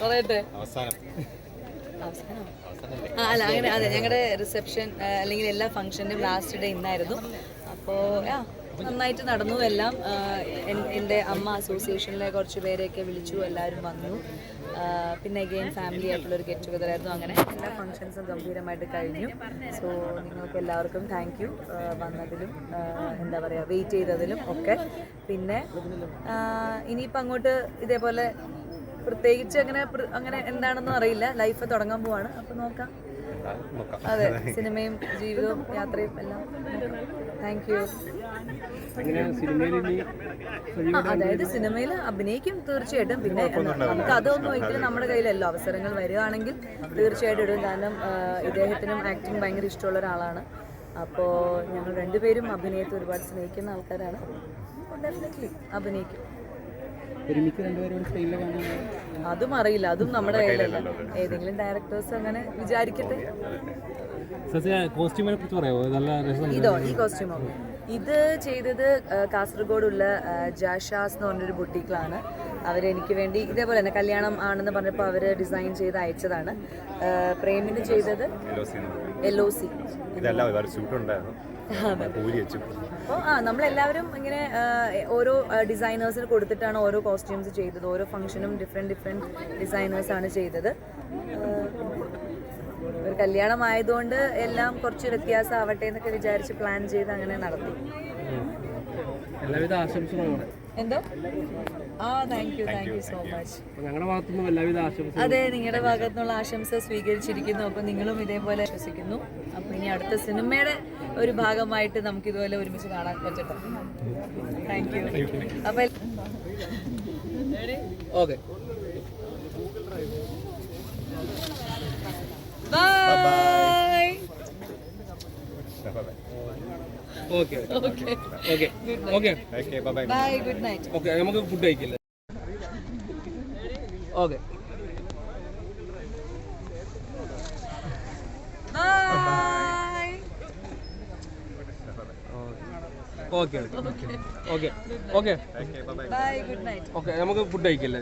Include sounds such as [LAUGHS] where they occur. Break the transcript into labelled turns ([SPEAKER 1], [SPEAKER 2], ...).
[SPEAKER 1] പറയട്ടെ.
[SPEAKER 2] അവസാനം.
[SPEAKER 1] അല്ല അങ്ങനെ അതെ ഞങ്ങളുടെ റിസപ്ഷൻ അല്ലെങ്കിൽ എല്ലാ ഫംഗ്ഷന്റെയും ലാസ്റ്റ് ഡേ ഇന്നായിരുന്നു. അപ്പോ ആ നന്നായിട്ട് നടന്നു. എല്ലാം എന്റെ അമ്മ അസോസിയേഷനിലെ കുറച്ച് പേരെയൊക്കെ വിളിച്ചു. എല്ലാവരും വന്നു. പിന്നെ അഗെയിൻ ഫാമിലി ആയിട്ടുള്ള ഒരു ഗെറ്റ് ടുഗദർ ആയിരുന്നു. അങ്ങനെ എല്ലാ ഫംഗ്ഷൻസും ഗംഭീരമായിട്ട് കഴിഞ്ഞു. സോ നിങ്ങൾക്ക് എല്ലാവർക്കും താങ്ക് യു വന്നതിലും എന്താ പറയുക വെയിറ്റ് ചെയ്തതിലും ഒക്കെ. പിന്നെ ഇനിയിപ്പോൾ അങ്ങോട്ട് ഇതേപോലെ പ്രത്യേകിച്ച് അങ്ങനെ അങ്ങനെ എന്താണെന്നും അറിയില്ല. ലൈഫ് തുടങ്ങാൻ പോവാണ്. അപ്പോൾ നോക്കാം. [LAUGHS] അതെ സിനിമയും ജീവിതവും യാത്രയും എല്ലാം താങ്ക് യു അതായത് സിനിമയിൽ അഭിനയിക്കും തീർച്ചയായിട്ടും. പിന്നെ നമുക്ക് അതൊന്നും ഒരിക്കലും നമ്മുടെ കയ്യിലല്ലോ. അവസരങ്ങൾ വരികയാണെങ്കിൽ തീർച്ചയായിട്ടും ഇടും. കാരണം ഇദ്ദേഹത്തിനും ആക്ടിങ് ഭയങ്കര ഇഷ്ടമുള്ള ഒരാളാണ്. അപ്പോൾ ഞങ്ങൾ രണ്ടുപേരും അഭിനയത്തെ ഒരുപാട് സ്നേഹിക്കുന്ന ആൾക്കാരാണ്. ഡെഫിനറ്റ്ലി അഭിനയിക്കും.
[SPEAKER 3] ഒരുമിച്ച് രണ്ടുപേരും സ്ക്രീനിൽ കാണാൻ
[SPEAKER 1] അതും അറിയില്ല. അതും നമ്മുടെ കയ്യിലല്ല ഏതെങ്കിലും ഡയറക്ടേഴ്സ് അങ്ങനെ വിചാരിക്കട്ടെ.
[SPEAKER 3] സത്യ കോസ്റ്റ്യൂമിനെ കുറിച്ച് പറയാമോ നല്ല
[SPEAKER 1] ഇതോ ഈ കോസ്റ്റ്യൂമോ ഇത് ചെയ്തത് കാസർഗോഡുള്ള ജാഷാസ് എന്ന് പറഞ്ഞൊരു ബുട്ടീക്കിലാണ് അവരെനിക്ക് വേണ്ടി ഇതേപോലെ തന്നെ കല്യാണം ആണെന്ന് പറഞ്ഞപ്പോൾ അവർ ഡിസൈൻ ചെയ്ത് അയച്ചതാണ്. പ്രേമിന് ചെയ്തത് എൽ ഒ സി
[SPEAKER 2] ഇതെല്ലാം ഒരുപാട് ഷൂട്ട് ഉണ്ടായിരുന്നു.
[SPEAKER 1] അപ്പോൾ ആ നമ്മളെല്ലാവരും ഇങ്ങനെ ഓരോ ഡിസൈനേഴ്സിന് കൊടുത്തിട്ടാണ് ഓരോ കോസ്റ്റ്യൂംസ് ചെയ്തത്. ഓരോ ഫംഗ്ഷനും ഡിഫറെന്റ് ഡിഫറെന്റ് ഡിസൈനേഴ്സാണ് ചെയ്തത്. ഒരു കല്യാണം ആയതുകൊണ്ട് എല്ലാം കുറച്ച് വ്യത്യാസമാവട്ടെ എന്നൊക്കെ വിചാരിച്ച് പ്ലാൻ ചെയ്ത് അങ്ങനെ നടത്തി.
[SPEAKER 3] എല്ലാവിധ ആശംസകളും
[SPEAKER 1] എന്തോ? ആ thank you thank you so much അതെ നിങ്ങളുടെ ഭാഗത്തുനിന്നുള്ള ആശംസ സ്വീകരിച്ചിരിക്കുന്നു. അപ്പോൾ നിങ്ങളും ഇതേപോലെ വിശ്വസിക്കുന്നു അപ്പോൾ ഇനി അടുത്ത സിനിമയുടെ ഒരു ഭാഗമായിട്ട് നമുക്ക് ഇതുപോലെ ഒരുമിച്ച് കാണാൻ പറ്റട്ടെ. താങ്ക് യു അപ്പൊ
[SPEAKER 3] okay
[SPEAKER 1] bye
[SPEAKER 3] okay
[SPEAKER 1] okay
[SPEAKER 3] okay. Okay.
[SPEAKER 2] Okay. Bye
[SPEAKER 1] bye good night
[SPEAKER 3] okay നമുക്ക് ഫുഡ് കഴിക്കില്ല? Okay. Okay okay. Okay. Okay. നമുക്ക് ഫുഡ് കഴിക്കില്ല?